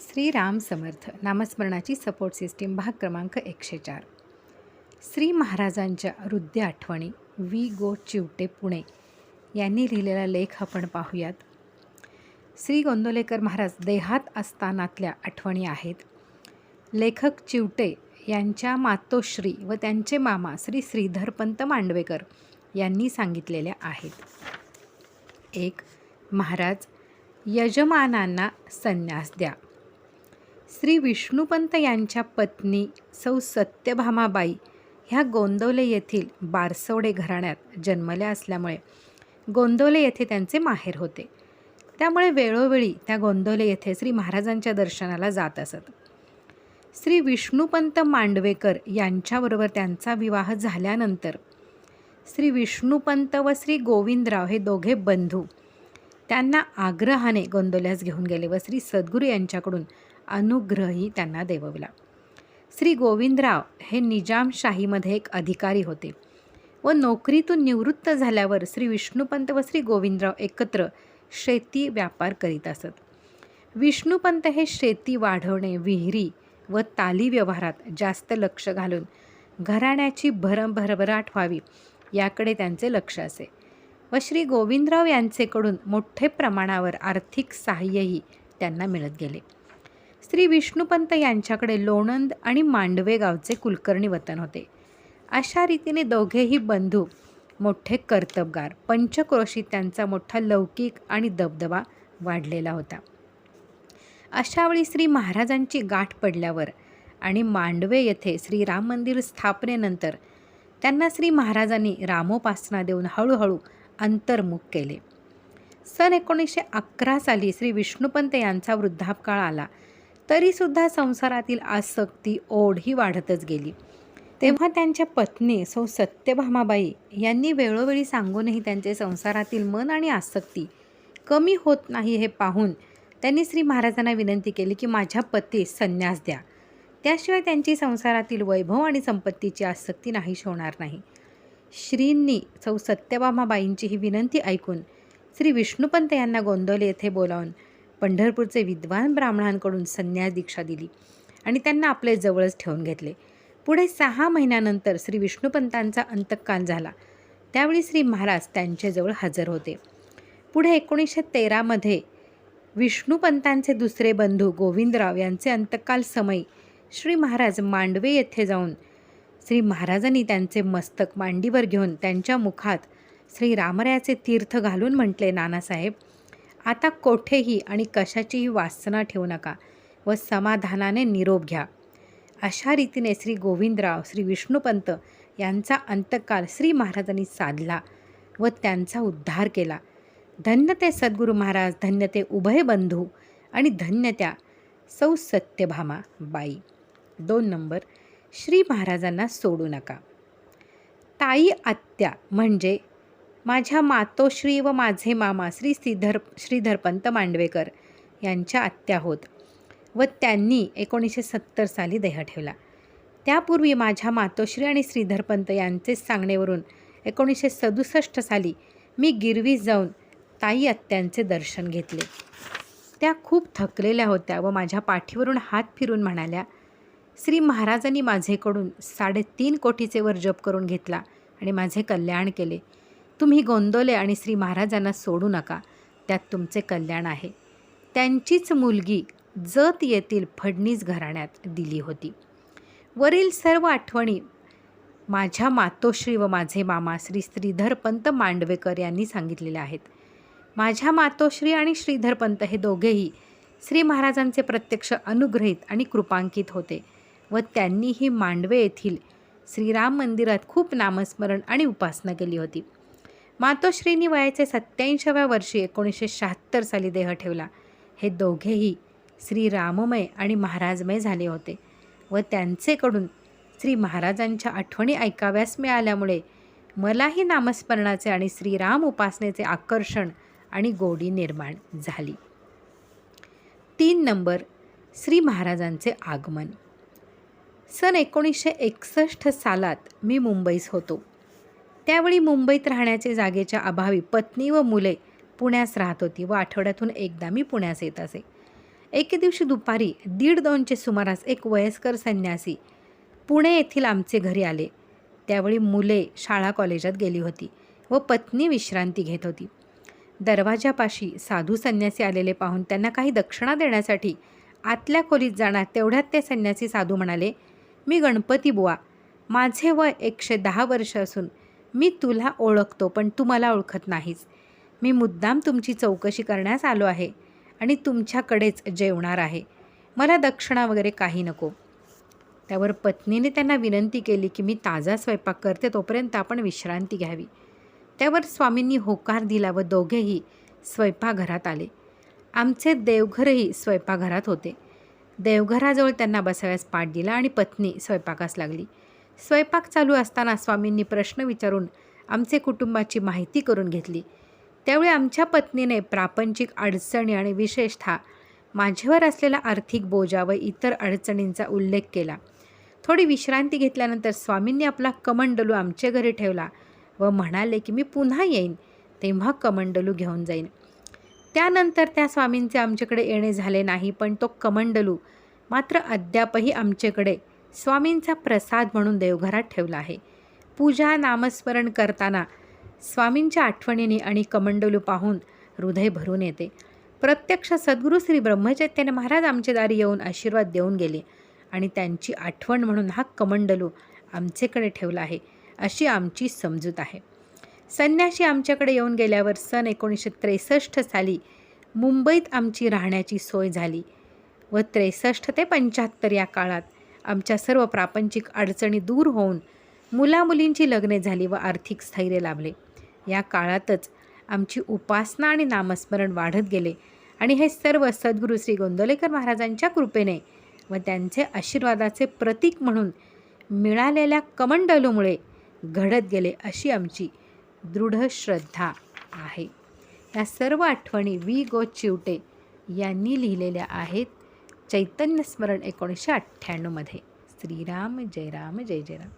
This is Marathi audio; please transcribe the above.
श्रीराम समर्थ नामस्मरणाची सपोर्ट सिस्टीम भाग क्रमांक एकशे चार श्री महाराजांच्या हृदय आठवणी वी गो. चिवटे पुणे. यांनी लिहिलेला लेख आपण पाहूयात. श्री गोंदोलेकर महाराज देहात असतानातल्या आठवणी आहेत. लेखक चिवटे यांच्या मातोश्री व त्यांचे मामा श्री श्रीधरपंत मांडवेकर यांनी सांगितलेल्या आहेत. एक महाराज यजमानांना संन्यास द्या. श्री विष्णुपंत यांच्या पत्नी सौ सत्यभामाबाई ह्या गोंदवले येथील बारसवडे घराण्यात जन्मल्या असल्यामुळे गोंदवले येथे त्यांचे माहेर होते. त्यामुळे वेळोवेळी त्या गोंदवले येथे श्री महाराजांच्या दर्शनाला जात असत. श्री विष्णुपंत मांडवेकर यांच्याबरोबर त्यांचा विवाह झाल्यानंतर श्री विष्णुपंत व श्री गोविंदराव हे दोघे बंधू त्यांना आग्रहाने गोंदवल्यास घेऊन गेले व श्री सद्गुरू यांच्याकडून अनुग्रहही त्यांना देववला. श्री गोविंदराव हे निजामशाहीमध्ये एक अधिकारी होते व नोकरीतून निवृत्त झाल्यावर श्री विष्णुपंत व श्री गोविंदराव एकत्र शेती व्यापार करीत असत. विष्णुपंत हे शेती वाढवणे विहिरी व ताली व्यवहारात जास्त लक्ष घालून घराण्याची भरभरभराट व्हावी याकडे त्यांचे लक्ष असे व श्री गोविंदराव यांचेकडून मोठे प्रमाणावर आर्थिक सहाय्यही त्यांना मिळत गेले. श्री विष्णुपंत यांच्याकडे लोणंद आणि मांडवे गावचे कुलकर्णी वतन होते. अशा रीतीने दोघेही बंधू मोठे कर्तबगार पंचक्रोशीत त्यांचा मोठा लौकिक आणि दबदबा वाढलेला होता. अशावेळी श्री महाराजांची गाठ पडल्यावर आणि मांडवे येथे श्री राम मंदिर स्थापनेनंतर त्यांना श्री महाराजांनी रामोपासना देऊन हळूहळू अंतर्मुख केले. सन एकोणीसशे अकरा साली श्री विष्णुपंत यांचा वृद्धापकाळ आला. तरीसुद्धा संसारातील आसक्ती ओढ ही वाढतच गेली. तेव्हा त्यांच्या पत्नी सौ सत्यभामाबाई यांनी वेळोवेळी सांगूनही त्यांचे संसारातील मन आणि आसक्ती कमी होत नाही हे पाहून त्यांनी श्री महाराजांना विनंती केली की माझ्या पतीस संन्यास द्या. त्याशिवाय त्यांची संसारातील वैभव आणि संपत्तीची आसक्ती नाहीशी होणार नाही. श्रींनी सौ सत्यभामाबाईंची ही विनंती ऐकून श्री विष्णुपंत यांना गोंदवले येथे बोलावून पंढरपूरचे विद्वान ब्राह्मणांकडून संन्यास दीक्षा दिली आणि त्यांना आपले जवळच ठेवून घेतले. पुढे सहा महिन्यानंतर श्री विष्णुपंतांचा अंतकाल झाला. त्यावेळी श्री महाराज त्यांच्याजवळ हजर होते. पुढे एकोणीसशे तेरामध्ये विष्णुपंतांचे दुसरे बंधू गोविंदराव यांचे अंतकाल समय श्री महाराज मांडवे येथे जाऊन श्री महाराजांनी त्यांचे मस्तक मांडीवर घेऊन त्यांच्या मुखात श्री रामरायाचे तीर्थ घालून म्हटले नानासाहेब आता कोठेही आणि कशाचीही वासना ठेवू नका व समाधानाने निरोप घ्या. अशा रीतीने श्री गोविंदराव श्री विष्णुपंत यांचा अंतकाल श्री महाराजांनी साधला व त्यांचा उद्धार केला. धन्य ते सद्गुरू महाराज धन्य ते उभय बंधू आणि धन्य त्या सौ सत्यभामा बाई. दोन नंबर श्री महाराजांना सोडू नका. ताई आत्या म्हणजे माझ्या मातोश्री व माझे मामा श्री श्रीधर श्रीधरपंत मांडवेकर यांच्या आत्या होत व त्यांनी एकोणीसशे सत्तर साली देह ठेवला. त्यापूर्वी माझ्या मातोश्री आणि श्रीधरपंत यांचेच सांगणेवरून एकोणीसशे सदुसष्ट साली मी गिरवी जाऊन ताई आत्यांचे दर्शन घेतले. त्या खूप थकलेल्या होत्या व माझ्या पाठीवरून हात फिरून म्हणाल्या श्री महाराजांनी माझेकडून साडेतीन कोटीचे वर जप करून घेतला आणि माझे कल्याण केले. तुम्ही गोंदवले आणि श्री महाराजांना सोडू नका. त्यात तुमचे कल्याण आहे. त्यांचीच मुलगी जत येथील फडणीस घराण्यात दिली होती. वरील सर्व आठवणी माझ्या मातोश्री व माझे मामा श्री श्रीधरपंत मांडवेकर यांनी सांगितलेल्या आहेत. माझ्या मातोश्री आणि श्रीधरपंत हे दोघेही श्री महाराजांचे प्रत्यक्ष अनुग्रहित आणि कृपांकित होते व त्यांनीही मांडवे येथील श्रीराम मंदिरात खूप नामस्मरण आणि उपासना केली होती. मातोश्रींनी वयाचे सत्याऐंशीव्या वर्षी एकोणीसशे शहात्तर साली देह ठेवला. हे दोघेही श्री राममय आणि महाराजमय झाले होते व त्यांचेकडून श्री महाराजांच्या आठवणी ऐकाव्यास मिळाल्यामुळे मलाही नामस्मरणाचे आणि श्रीराम उपासनेचे आकर्षण आणि गोडी निर्माण झाली. तीन नंबर श्री महाराजांचे आगमन. सन एकोणीसशे एकसष्ट सालात मी मुंबईस होतो. त्यावेळी मुंबईत राहण्याचे जागेच्या अभावी पत्नी व मुले पुण्यास राहत होती व आठवड्यातून एकदा मी पुण्यास येत असे. एके दिवशी दुपारी दीड दोनचे सुमारास एक वयस्कर संन्यासी पुणे येथील आमचे घरी आले. त्यावेळी मुले शाळा कॉलेजात गेली होती व पत्नी विश्रांती घेत होती. दरवाजापाशी साधू संन्यासी आलेले पाहून त्यांना काही दक्षिणा देण्यासाठी आतल्या खोलीत जाणार तेवढ्यात ते संन्यासी साधू म्हणाले मी गणपती बुवा. माझे वय एकशे दहा वर्ष असून मी तुला ओळखतो पण तू मला ओळखत नाहीस. मी मुद्दाम तुमची चौकशी करण्यास आलो आहे आणि तुमच्याकडेच जेवणार आहे. मला दक्षिणा वगैरे काही नको. त्यावर पत्नीने त्यांना विनंती केली की मी ताजा स्वयंपाक करते तोपर्यंत आपण विश्रांती घ्यावी. त्यावर स्वामींनी होकार दिला व दोघेही स्वयंपाकघरात आले. आमचे देवघरही स्वयंपाकघरात होते. देवघराजवळ त्यांना बसाव्यास पाठ दिला आणि पत्नी स्वयंपाकास लागली. स्वयंपाक चालू असताना स्वामींनी प्रश्न विचारून आमचे कुटुंबाची माहिती करून घेतली. त्यावेळी आमच्या पत्नीने प्रापंचिक अडचणी आणि विशेषतः माझ्यावर असलेला आर्थिक बोजा व इतर अडचणींचा उल्लेख केला. थोडी विश्रांती घेतल्यानंतर स्वामींनी आपला कमंडलू आमच्या घरी ठेवला व म्हणाले की मी पुन्हा येईन तेव्हा कमंडलू घेऊन जाईन. त्यानंतर त्या स्वामींचे आमच्याकडे येणे झाले नाही पण तो कमंडलू मात्र अद्यापही आमच्याकडे स्वामींचा प्रसाद म्हणून देवघरात ठेवला आहे. पूजा नामस्मरण करताना स्वामींच्या आठवणीने आणि कमंडलू पाहून हृदय भरून येते. प्रत्यक्ष सद्गुरू श्री ब्रह्मचैतन्य महाराज आमच्या दारी येऊन आशीर्वाद देऊन गेले आणि त्यांची आठवण म्हणून हा कमंडलू आमच्याकडे ठेवला आहे अशी आमची समजूत आहे. संन्याशी आमच्याकडे येऊन गेल्यावर सन एकोणीसशे त्रेसष्ट साली मुंबईत आमची राहण्याची सोय झाली व त्रेसष्ट ते पंच्याहत्तर या काळात आमच्या सर्व प्रापंचिक अडचणी दूर होऊन मुलामुलींची लग्ने झाली व आर्थिक स्थैर्य लाभले. या काळातच आमची उपासना आणि नामस्मरण वाढत गेले आणि हे सर्व सद्गुरू श्री गोंदवलेकर महाराजांच्या कृपेने व त्यांचे आशीर्वादाचे प्रतीक म्हणून मिळालेल्या कमंडलूमुळे घडत गेले अशी आमची दृढ श्रद्धा आहे. या सर्व आठवणी वी गो चिवटे यांनी लिहिलेल्या आहेत. चैतन्य स्मरण एकोणीसशे अठ्ठ्याण्णवमध्ये. श्रीराम जय राम जय जय राम.